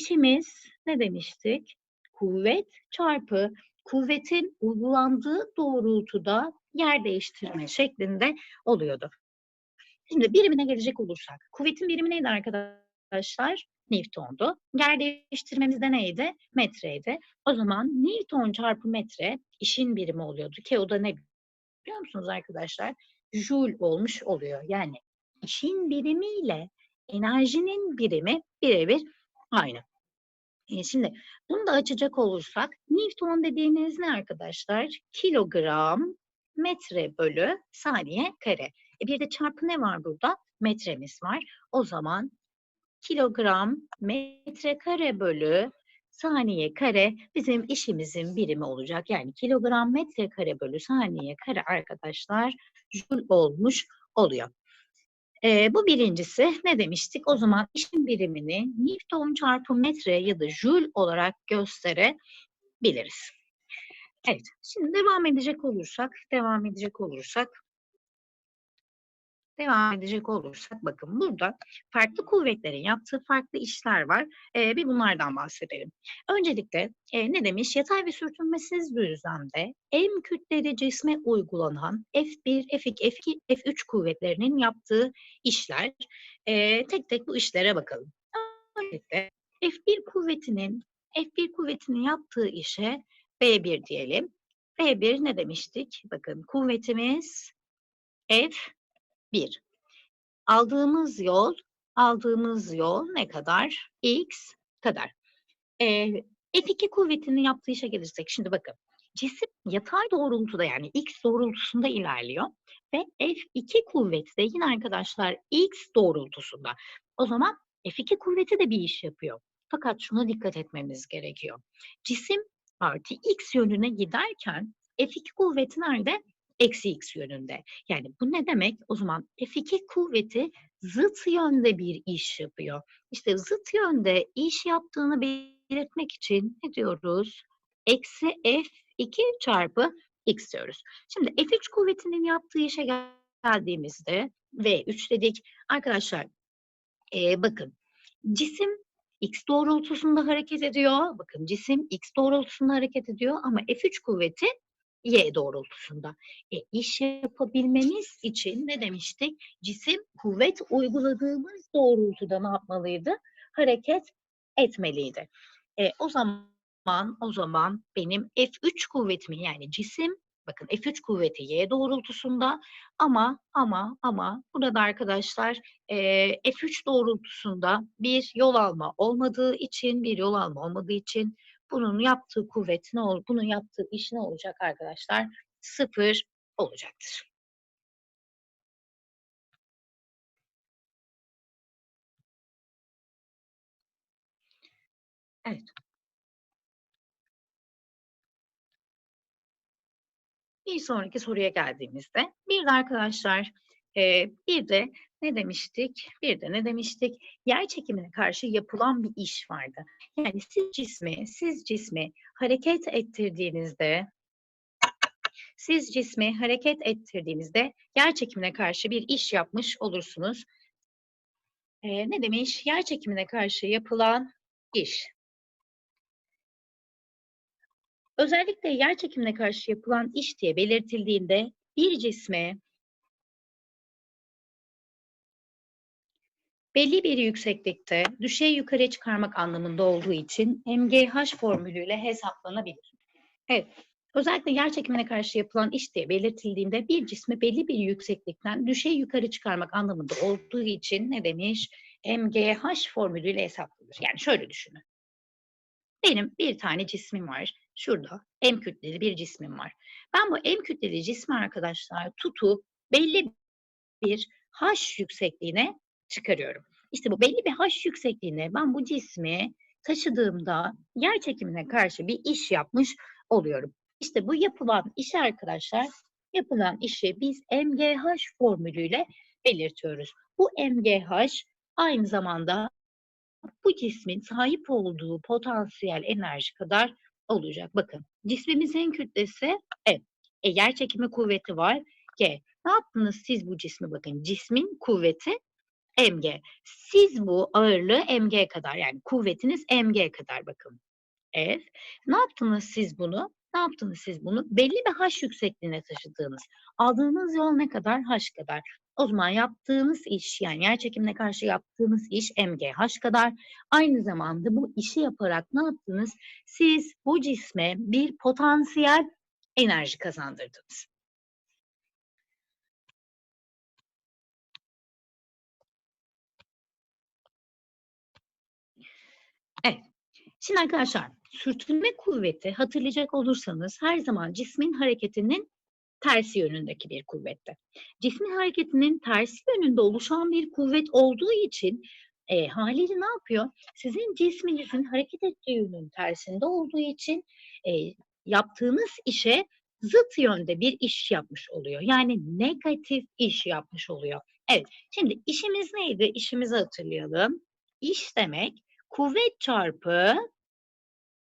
işimiz ne demiştik? Kuvvet çarpı kuvvetin uygulandığı doğrultuda yer değiştirme şeklinde oluyordu. Şimdi birimine gelecek olursak, kuvvetin birimi neydi arkadaşlar? Newton'du. Yer değiştirmemiz de neydi? Metreydi. O zaman Newton çarpı metre işin birimi oluyordu ki o da ne biliyor musunuz arkadaşlar? Joule olmuş oluyor. Yani işin birimiyle enerjinin birimi birebir aynı. Şimdi bunu da açacak olursak Newton dediğiniz ne arkadaşlar? Kilogram metre bölü saniye kare. E bir de çarpı ne var burada? Metremiz var. O zaman kilogram metre kare bölü saniye kare bizim işimizin birimi olacak. Yani kilogram metre kare bölü saniye kare arkadaşlar joule olmuş oluyor. Ee, bu birincisi ne demiştik? O zaman işin birimini Newton çarpı metre ya da joule olarak gösterebiliriz. Evet, şimdi devam edecek olursak, devam edecek olursak Devam edecek olursak bakın burada farklı kuvvetlerin yaptığı farklı işler var. Ee, bir bunlardan bahsedelim. Öncelikle e, ne demiş? Yatay ve sürtünmesiz düzlemde M kütleli cisme uygulanan F1, F2, F2, F3 kuvvetlerinin yaptığı işler. E, tek tek bu işlere bakalım. Öncelikle F1 kuvvetinin F1 kuvvetinin yaptığı işe B1 diyelim. B1 ne demiştik? Bakın kuvvetimiz F 1. Aldığımız yol, aldığımız yol ne kadar? X kadar. Ee, F2 kuvvetinin yaptığı işe gelirsek, şimdi bakın. Cisim yatay doğrultuda yani X doğrultusunda ilerliyor ve F2 kuvveti de yine arkadaşlar X doğrultusunda. O zaman F2 kuvveti de bir iş yapıyor. Fakat şuna dikkat etmemiz gerekiyor. Cisim artı X yönüne giderken F2 kuvveti nerede? Eksi x yönünde. Yani bu ne demek? O zaman F2 kuvveti zıt yönde bir iş yapıyor. İşte zıt yönde iş yaptığını belirtmek için ne diyoruz? Eksi F2 çarpı x diyoruz. Şimdi F3 kuvvetinin yaptığı işe geldiğimizde V3 dedik. Arkadaşlar e, bakın cisim x doğrultusunda hareket ediyor. Bakın cisim x doğrultusunda hareket ediyor ama F3 kuvveti y doğrultusunda. E, iş yapabilmemiz için ne demiştik? Cisim kuvvet uyguladığımız doğrultuda ne yapmalıydı? Hareket etmeliydi. E, o zaman o zaman benim F3 kuvvetimi yani cisim bakın F3 kuvveti y doğrultusunda ama ama ama burada arkadaşlar e, F3 doğrultusunda bir yol alma olmadığı için bir yol alma olmadığı için bunun yaptığı kuvvet ne olur? Bunun yaptığı iş ne olacak arkadaşlar? Sıfır olacaktır. Evet. Bir sonraki soruya geldiğimizde bir de arkadaşlar bir de ne demiştik? Bir de ne demiştik? Yer çekimine karşı yapılan bir iş vardı. Yani siz cismi, siz cismi hareket ettirdiğinizde siz cismi hareket ettirdiğinizde yer çekimine karşı bir iş yapmış olursunuz. Ee, ne demiş? Yer çekimine karşı yapılan iş. Özellikle yer çekimine karşı yapılan iş diye belirtildiğinde bir cisme belli bir yükseklikte düşey yukarı çıkarmak anlamında olduğu için MGH formülüyle hesaplanabilir. Evet, özellikle yer çekimine karşı yapılan iş diye belirtildiğinde bir cismi belli bir yükseklikten düşey yukarı çıkarmak anlamında olduğu için ne demiş? MGH formülüyle hesaplanır. Yani şöyle düşünün. Benim bir tane cismim var. Şurada M kütleli bir cismim var. Ben bu M kütleli cismi arkadaşlar tutup belli bir H yüksekliğine çıkarıyorum. İşte bu belli bir H yüksekliğine ben bu cismi taşıdığımda yer çekimine karşı bir iş yapmış oluyorum. İşte bu yapılan iş arkadaşlar, yapılan işi biz MGH formülüyle belirtiyoruz. Bu MGH aynı zamanda bu cismin sahip olduğu potansiyel enerji kadar olacak. Bakın cismimizin kütlesi E. e yer çekimi kuvveti var G. Ne yaptınız siz bu cismi bakın cismin kuvveti mg. Siz bu ağırlığı mg kadar yani kuvvetiniz mg kadar bakın. F. Ne yaptınız siz bunu? Ne yaptınız siz bunu? Belli bir h yüksekliğine taşıdığınız. Aldığınız yol ne kadar? h kadar. O zaman yaptığınız iş yani yer çekimine karşı yaptığınız iş mgh kadar. Aynı zamanda bu işi yaparak ne yaptınız? Siz bu cisme bir potansiyel enerji kazandırdınız. Evet. Şimdi arkadaşlar sürtünme kuvveti hatırlayacak olursanız her zaman cismin hareketinin tersi yönündeki bir kuvvette. Cismin hareketinin tersi yönünde oluşan bir kuvvet olduğu için e, haliyle ne yapıyor? Sizin cisminizin hareket ettiği yönün tersinde olduğu için e, yaptığınız işe zıt yönde bir iş yapmış oluyor. Yani negatif iş yapmış oluyor. Evet, şimdi işimiz neydi? İşimizi hatırlayalım. İş demek kuvvet çarpı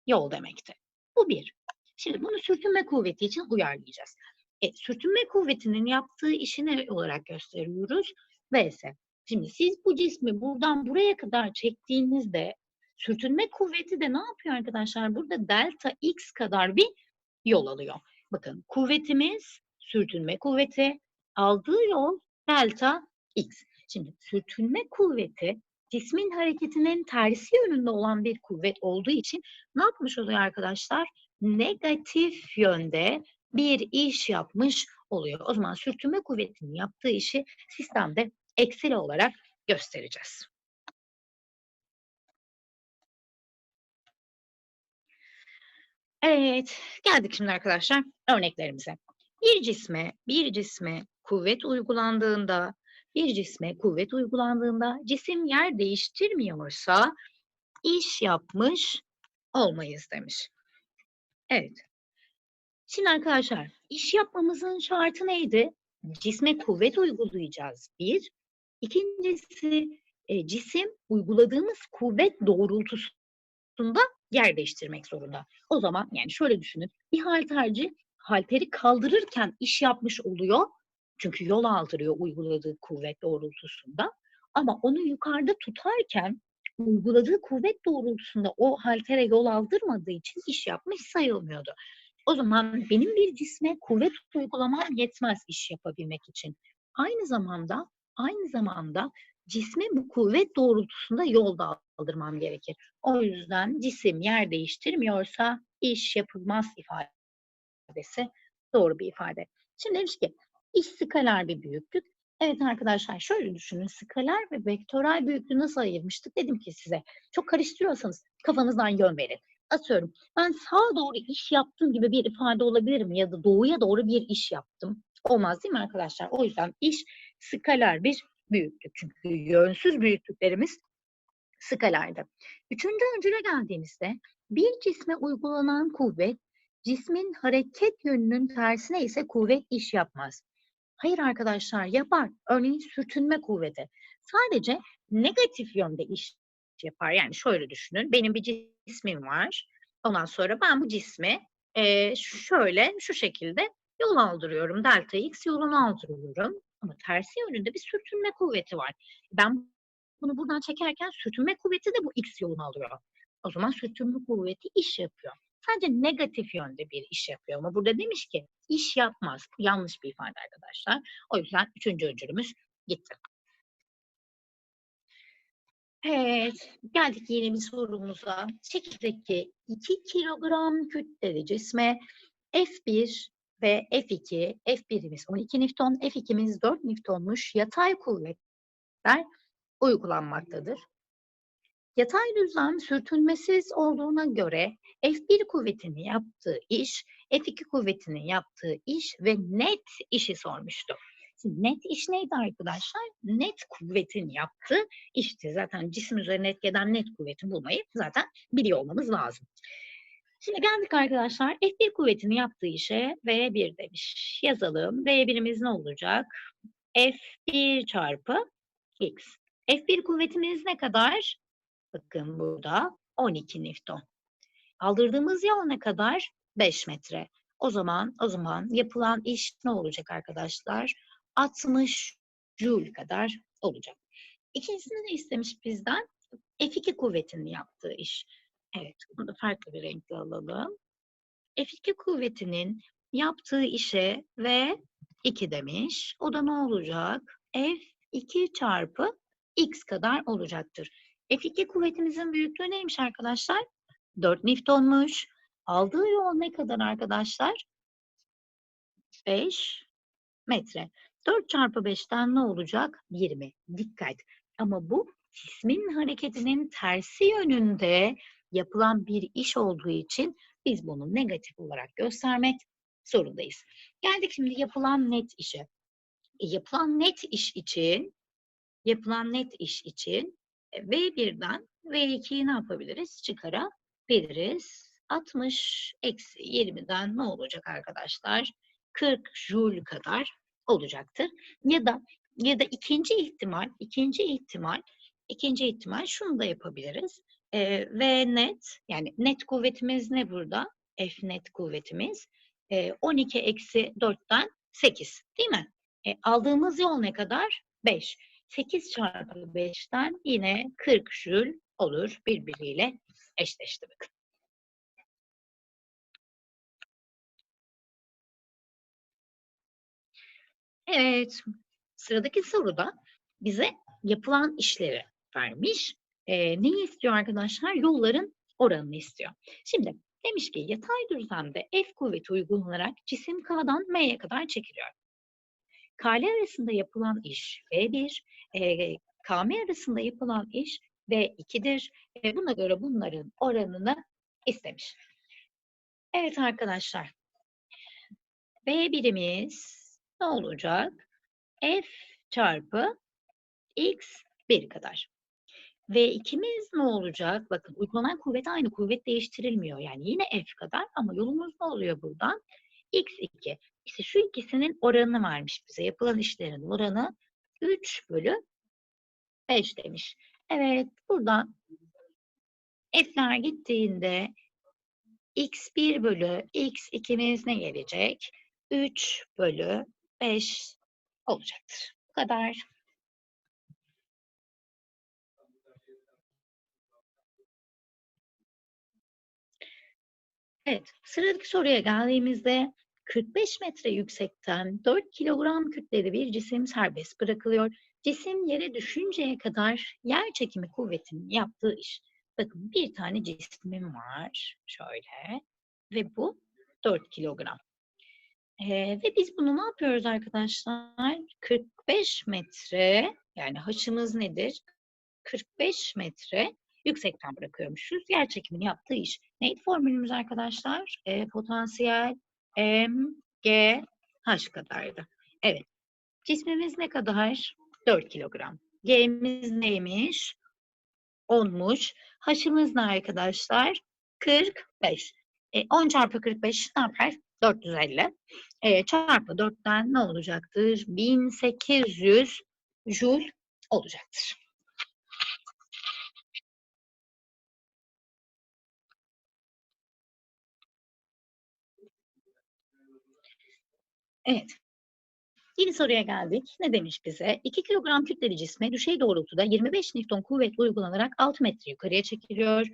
yol demekti. Bu bir. Şimdi bunu sürtünme kuvveti için uyarlayacağız. E, sürtünme kuvvetinin yaptığı işi ne olarak gösteriyoruz? Vs. Şimdi siz bu cismi buradan buraya kadar çektiğinizde sürtünme kuvveti de ne yapıyor arkadaşlar? Burada delta x kadar bir yol alıyor. Bakın kuvvetimiz sürtünme kuvveti, aldığı yol delta x. Şimdi sürtünme kuvveti cismin hareketinin tersi yönünde olan bir kuvvet olduğu için ne yapmış oluyor arkadaşlar? Negatif yönde bir iş yapmış oluyor. O zaman sürtünme kuvvetinin yaptığı işi sistemde eksili olarak göstereceğiz. Evet, geldik şimdi arkadaşlar örneklerimize. Bir cisme, bir cisme kuvvet uygulandığında, bir cisme kuvvet uygulandığında cisim yer değiştirmiyorsa iş yapmış olmayız demiş. Evet. Şimdi arkadaşlar iş yapmamızın şartı neydi? Cisme kuvvet uygulayacağız bir. İkincisi e, cisim uyguladığımız kuvvet doğrultusunda yer değiştirmek zorunda. O zaman yani şöyle düşünün. Bir halterci halteri kaldırırken iş yapmış oluyor. Çünkü yol aldırıyor uyguladığı kuvvet doğrultusunda. Ama onu yukarıda tutarken uyguladığı kuvvet doğrultusunda o haltere yol aldırmadığı için iş yapmış sayılmıyordu. O zaman benim bir cisme kuvvet uygulamam yetmez iş yapabilmek için. Aynı zamanda aynı zamanda cisme bu kuvvet doğrultusunda yol da aldırmam gerekir. O yüzden cisim yer değiştirmiyorsa iş yapılmaz ifadesi doğru bir ifade. Şimdi demiş ki iş skaler bir büyüklük. Evet arkadaşlar şöyle düşünün. Skaler ve vektörel büyüklüğü nasıl ayırmıştık dedim ki size. Çok karıştırıyorsanız kafanızdan yön verin. Atıyorum ben sağa doğru iş yaptım gibi bir ifade olabilir mi? Ya da doğuya doğru bir iş yaptım. Olmaz değil mi arkadaşlar? O yüzden iş skaler bir büyüklük. Çünkü yönsüz büyüklüklerimiz skalardı. Üçüncü öncüle geldiğimizde bir cisme uygulanan kuvvet cismin hareket yönünün tersine ise kuvvet iş yapmaz. Hayır arkadaşlar yapar. Örneğin sürtünme kuvveti. Sadece negatif yönde iş yapar. Yani şöyle düşünün. Benim bir cismim var. Ondan sonra ben bu cismi e, şöyle şu şekilde yol aldırıyorum. Delta x yolunu aldırıyorum. Ama tersi yönünde bir sürtünme kuvveti var. Ben bunu buradan çekerken sürtünme kuvveti de bu x yolunu alıyor. O zaman sürtünme kuvveti iş yapıyor. Sadece negatif yönde bir iş yapıyor ama burada demiş ki iş yapmaz. Bu yanlış bir ifade arkadaşlar. O yüzden üçüncü öncülümüz gitti. Evet, geldik yeni bir sorumuza. Çekirdekteki 2 kilogram kütleli cisme F1 ve F2, F1'imiz 12 Newton, F2'miz 4 Newton'muş yatay kuvvetler uygulanmaktadır. Yatay düzlem sürtünmesiz olduğuna göre F1 kuvvetinin yaptığı iş, F2 kuvvetinin yaptığı iş ve net işi sormuştu. Şimdi net iş neydi arkadaşlar? Net kuvvetin yaptığı işti. Zaten cisim üzerine etkeden net kuvveti bulmayı zaten biliyor olmamız lazım. Şimdi geldik arkadaşlar F1 kuvvetini yaptığı işe V1 demiş. Yazalım. V1'imiz ne olacak? F1 çarpı X. F1 kuvvetimiz ne kadar? Bakın burada 12 Newton. Aldırdığımız yol ne kadar? 5 metre. O zaman o zaman yapılan iş ne olacak arkadaşlar? 60 joule kadar olacak. İkincisinde ne istemiş bizden? F2 kuvvetinin yaptığı iş. Evet, bunu da farklı bir renkle alalım. F2 kuvvetinin yaptığı işe V 2 demiş. O da ne olacak? F2 çarpı X kadar olacaktır. F2 kuvvetimizin büyüklüğü neymiş arkadaşlar? 4 Newton'muş. Aldığı yol ne kadar arkadaşlar? 5 metre. 4 çarpı 5'ten ne olacak? 20. Dikkat. Ama bu cismin hareketinin tersi yönünde yapılan bir iş olduğu için biz bunu negatif olarak göstermek zorundayız. Geldik şimdi yapılan net işe. E, yapılan net iş için yapılan net iş için V1'den V2'yi ne yapabiliriz? Çıkarabiliriz. 60 eksi 20'den ne olacak arkadaşlar? 40 joule kadar olacaktır. Ya da ya da ikinci ihtimal, ikinci ihtimal, ikinci ihtimal şunu da yapabiliriz. E, v net yani net kuvvetimiz ne burada? F net kuvvetimiz e, 12 eksi 4'ten 8 değil mi? E, aldığımız yol ne kadar? 5. 8 çarpı 5'ten yine 40 jül olur birbiriyle eşleşti bakın. Evet, sıradaki soruda bize yapılan işleri vermiş. E, neyi istiyor arkadaşlar? Yolların oranını istiyor. Şimdi demiş ki yatay düzlemde F kuvveti uygulanarak cisim K'dan M'ye kadar çekiliyor. K'li arasında yapılan iş V1, e, KM arasında yapılan iş V2'dir. E, buna göre bunların oranını istemiş. Evet arkadaşlar. V birimiz ne olacak? F çarpı X 1 kadar. Ve ikimiz ne olacak? Bakın uygulanan kuvvet aynı. Kuvvet değiştirilmiyor. Yani yine F kadar ama yolumuz ne oluyor buradan? X2. İşte şu ikisinin oranını vermiş bize. Yapılan işlerin oranı 3 bölü 5 demiş. Evet buradan F'ler gittiğinde X1 bölü X2'miz ne gelecek? 3 bölü 5 olacaktır. Bu kadar. Evet, sıradaki soruya geldiğimizde 45 metre yüksekten 4 kilogram kütleli bir cisim serbest bırakılıyor. Cisim yere düşünceye kadar yer çekimi kuvvetinin yaptığı iş. Bakın bir tane cismim var şöyle ve bu 4 kilogram. Ee, ve biz bunu ne yapıyoruz arkadaşlar? 45 metre yani haşımız nedir? 45 metre yüksekten bırakıyormuşuz. Yer çekimini yaptığı iş. Neydi formülümüz arkadaşlar? E, potansiyel m g h kadardı. Evet. Cismimiz ne kadar? 4 kilogram. G'miz neymiş? 10'muş. H'ımız ne arkadaşlar? 45. E, 10 çarpı 45 ne yapar? 450. E, çarpı 4'ten ne olacaktır? 1800 joule olacaktır. Evet. Yeni soruya geldik. Ne demiş bize? 2 kilogram kütleli cisme düşey doğrultuda 25 Newton kuvvet uygulanarak 6 metre yukarıya çekiliyor.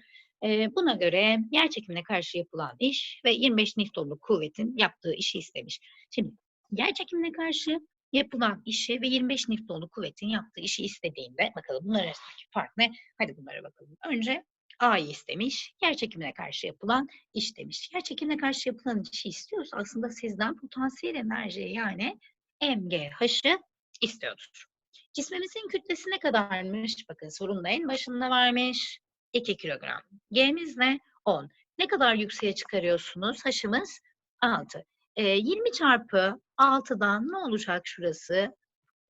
E, buna göre yer çekimine karşı yapılan iş ve 25 Newton'luk kuvvetin yaptığı işi istemiş. Şimdi yer çekimine karşı yapılan işi ve 25 Newton'luk kuvvetin yaptığı işi istediğinde bakalım bunlar arasındaki fark ne? Hadi bunlara bakalım. Önce A'yı istemiş. Yer çekimine karşı yapılan iş demiş. Yer çekimine karşı yapılan işi istiyorsa aslında sizden potansiyel enerjiyi yani MGH'ı istiyordur. Cismimizin kütlesi ne kadarmış? Bakın sorunun en başında vermiş. 2 kilogram. G'miz ne? 10. Ne kadar yükseğe çıkarıyorsunuz? H'ımız 6. E, 20 çarpı 6'dan ne olacak şurası?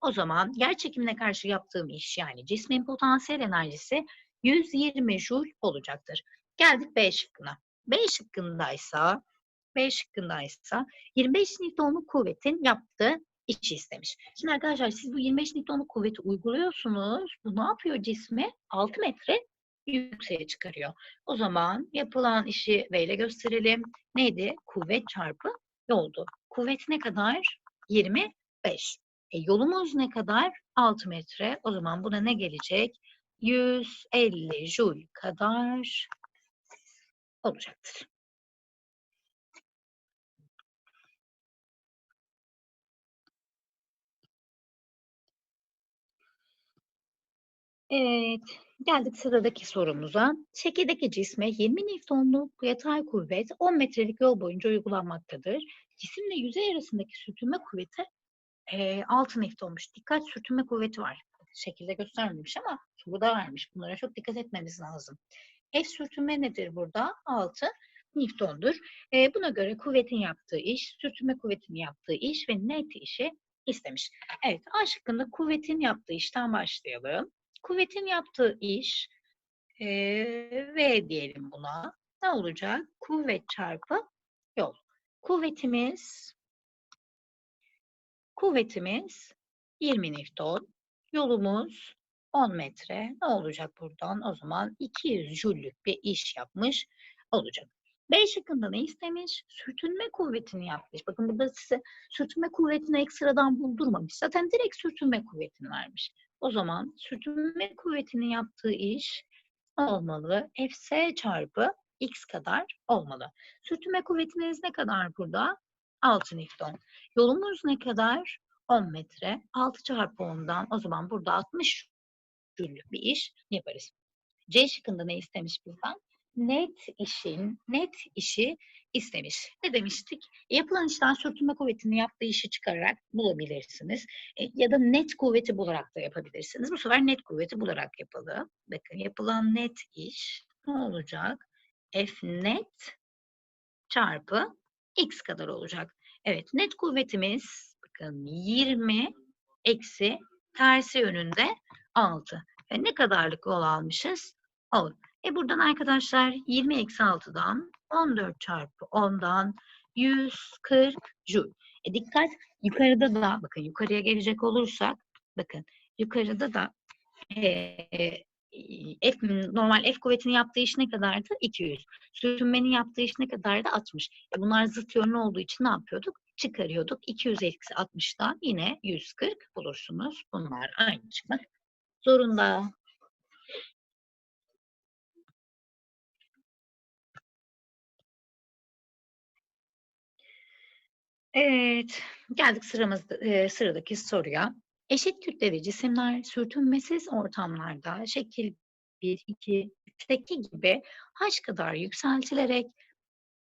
O zaman yer çekimine karşı yaptığım iş yani cismin potansiyel enerjisi 120 joule olacaktır. Geldik B şıkkına. B şıkkındaysa B şıkkındaysa 25 Newton'luk kuvvetin yaptığı işi istemiş. Şimdi arkadaşlar siz bu 25 Newton'luk kuvveti uyguluyorsunuz. Bu ne yapıyor cismi? 6 metre yükseğe çıkarıyor. O zaman yapılan işi V ile gösterelim. Neydi? Kuvvet çarpı yoldu. Kuvvet ne kadar? 25. E, yolumuz ne kadar? 6 metre. O zaman buna ne gelecek? 150 jul kadar olacaktır. Evet, geldik sıradaki sorumuza. Şekildeki cisme 20 Newton'luk yatay kuvvet 10 metrelik yol boyunca uygulanmaktadır. Cisimle yüzey arasındaki sürtünme kuvveti e, 6 Newton'muş. Dikkat sürtünme kuvveti var. Şekilde göstermemiş ama soruda vermiş. Bunlara çok dikkat etmemiz lazım. F sürtünme nedir burada? 6 Newton'dur. E, buna göre kuvvetin yaptığı iş, sürtünme kuvvetinin yaptığı iş ve net işi istemiş. Evet, A şıkkında kuvvetin yaptığı işten başlayalım. Kuvvetin yaptığı iş e, V diyelim buna. Ne olacak? Kuvvet çarpı yol. Kuvvetimiz kuvvetimiz 20 Newton. Yolumuz 10 metre. Ne olacak buradan? O zaman 200 jüllük bir iş yapmış olacak. B şıkkında ne istemiş? Sürtünme kuvvetini yapmış. Bakın burada size sürtünme kuvvetini ekstradan buldurmamış. Zaten direkt sürtünme kuvvetini vermiş. O zaman sürtünme kuvvetinin yaptığı iş olmalı? Fs çarpı x kadar olmalı. Sürtünme kuvvetiniz ne kadar burada? 6 Newton. Yolumuz ne kadar? 10 metre. 6 çarpı 10'dan o zaman burada 60 jüllük bir iş yaparız. C şıkkında ne istemiş bizden? Net işin, net işi istemiş. Ne demiştik? Yapılan işten sürtünme kuvvetini yaptığı işi çıkararak bulabilirsiniz. E, ya da net kuvveti bularak da yapabilirsiniz. Bu sefer net kuvveti bularak yapalım. Bakın yapılan net iş ne olacak? F net çarpı x kadar olacak. Evet net kuvvetimiz bakın 20 eksi tersi yönünde 6. E, ne kadarlık yol almışız? 10. E buradan arkadaşlar 20 eksi 6'dan 14 çarpı 10'dan 140 joule. E dikkat yukarıda da bakın yukarıya gelecek olursak bakın yukarıda da e, F, normal F kuvvetinin yaptığı iş ne kadardı? 200. Sürtünmenin yaptığı iş ne kadardı? 60. E bunlar zıt yönlü olduğu için ne yapıyorduk? Çıkarıyorduk. 200 eksi 60'dan yine 140 bulursunuz. Bunlar aynı çıkmak zorunda. Evet, geldik sıramızda, e, sıradaki soruya. Eşit kütleli cisimler sürtünmesiz ortamlarda şekil 1, 2, 3'teki gibi h kadar yükseltilerek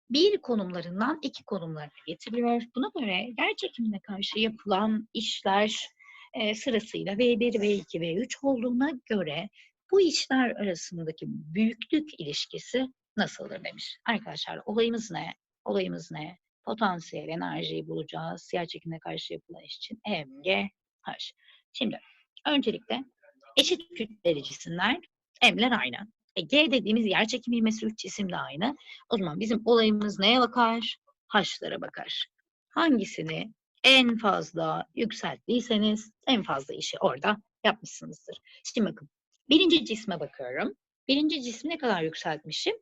bir konumlarından iki konumlarına getiriliyor. Buna göre yer karşı yapılan işler e, sırasıyla V1, V2, V3 olduğuna göre bu işler arasındaki büyüklük ilişkisi nasıldır demiş. Arkadaşlar olayımız ne? Olayımız ne? Potansiyel enerjiyi bulacağız. Yer çekimine karşı yapılan iş için mg h. Şimdi öncelikle eşit kütleli cisimler M'ler aynı. E, G dediğimiz yer çekimi ivmesi 3 cisim de aynı. O zaman bizim olayımız neye bakar? H'lara bakar. Hangisini en fazla yükselttiyseniz en fazla işi orada yapmışsınızdır. Şimdi bakın. Birinci cisme bakıyorum. Birinci cismi ne kadar yükseltmişim?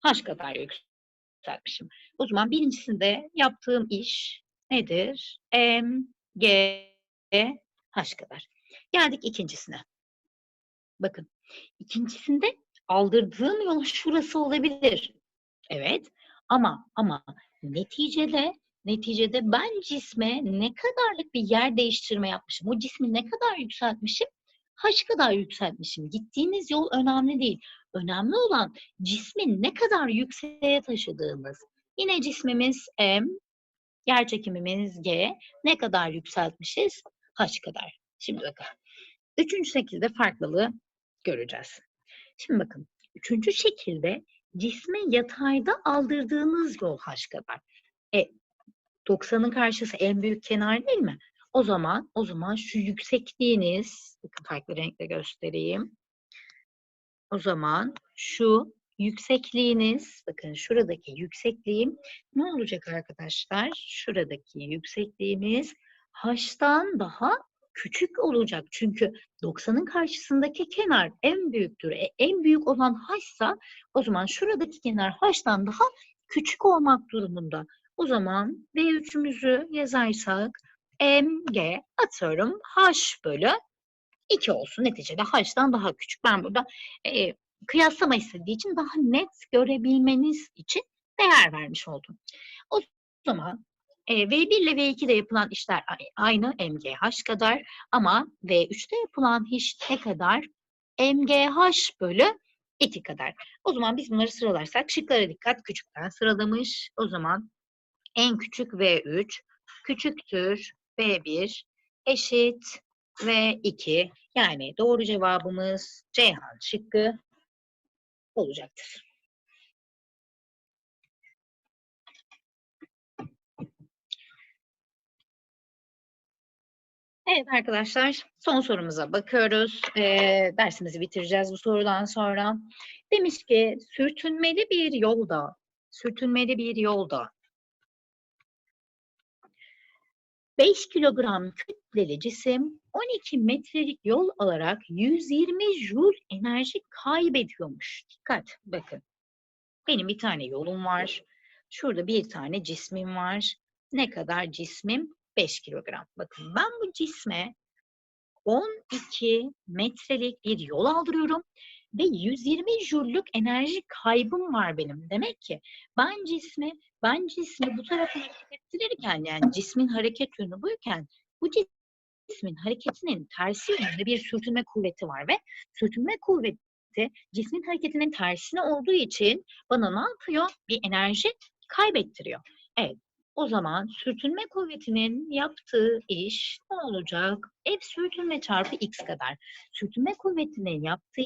H kadar yükseltmişim. O zaman birincisinde yaptığım iş nedir? M, G, H kadar. Geldik ikincisine. Bakın. ikincisinde aldırdığım yol şurası olabilir. Evet. Ama ama neticede neticede ben cisme ne kadarlık bir yer değiştirme yapmışım. O cismi ne kadar yükseltmişim? Kaç kadar yükseltmişim? Gittiğiniz yol önemli değil. Önemli olan cismin ne kadar yükseğe taşıdığımız. Yine cismimiz M, yer çekimimiz G. Ne kadar yükseltmişiz? Kaç kadar? Şimdi bakın. Üçüncü şekilde farklılığı göreceğiz. Şimdi bakın. Üçüncü şekilde cisme yatayda aldırdığınız yol haş kadar. E, 90'ın karşısı en büyük kenar değil mi? O zaman o zaman şu yüksekliğiniz bakın farklı renkle göstereyim. O zaman şu yüksekliğiniz bakın şuradaki yüksekliğim ne olacak arkadaşlar? Şuradaki yüksekliğimiz h'tan daha küçük olacak. Çünkü 90'ın karşısındaki kenar en büyüktür. E, en büyük olan h'sa o zaman şuradaki kenar h'tan daha küçük olmak durumunda. O zaman V3'ümüzü yazarsak mg atıyorum h bölü 2 olsun. Neticede h'dan daha küçük. Ben burada e, kıyaslama istediği için daha net görebilmeniz için değer vermiş oldum. O zaman e, V1 ile V2'de yapılan işler aynı MGH kadar ama V3'te yapılan iş ne kadar? MGH bölü 2 kadar. O zaman biz bunları sıralarsak şıklara dikkat küçükten sıralamış. O zaman en küçük V3 küçüktür V1 eşit V2 yani doğru cevabımız Ceyhan şıkkı olacaktır. Evet arkadaşlar, son sorumuza bakıyoruz. Ee, dersimizi bitireceğiz bu sorudan sonra. Demiş ki, sürtünmeli bir yolda, sürtünmeli bir yolda 5 kilogram kütleli cisim 12 metrelik yol alarak 120 joule enerji kaybediyormuş. Dikkat, bakın. Benim bir tane yolum var. Şurada bir tane cismim var. Ne kadar cismim? 5 kilogram. Bakın ben bu cisme 12 metrelik bir yol aldırıyorum ve 120 jüllük enerji kaybım var benim. Demek ki ben cismi ben cismi bu tarafa hareket ettirirken yani cismin hareket yönü buyken bu cismin hareketinin tersi yönünde bir sürtünme kuvveti var ve sürtünme kuvveti cismin hareketinin tersine olduğu için bana ne yapıyor? Bir enerji kaybettiriyor. Evet. O zaman sürtünme kuvvetinin yaptığı iş ne olacak? F sürtünme çarpı x kadar. Sürtünme kuvvetinin yaptığı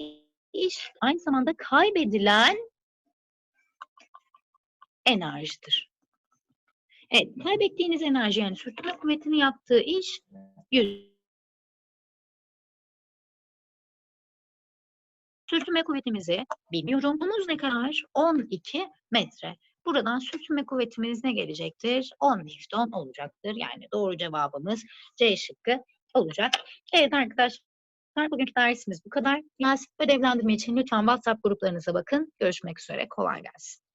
iş aynı zamanda kaybedilen enerjidir. Evet, kaybettiğiniz enerji yani sürtünme kuvvetinin yaptığı iş 100. Sürtünme kuvvetimizi bilmiyorum. Bunun ne kadar? 12 metre. Buradan sürtünme kuvvetimiz ne gelecektir? 10 Newton olacaktır. Yani doğru cevabımız C şıkkı olacak. Evet arkadaşlar bugünkü dersimiz bu kadar. Yaz ödevlendirme için lütfen WhatsApp gruplarınıza bakın. Görüşmek üzere. Kolay gelsin.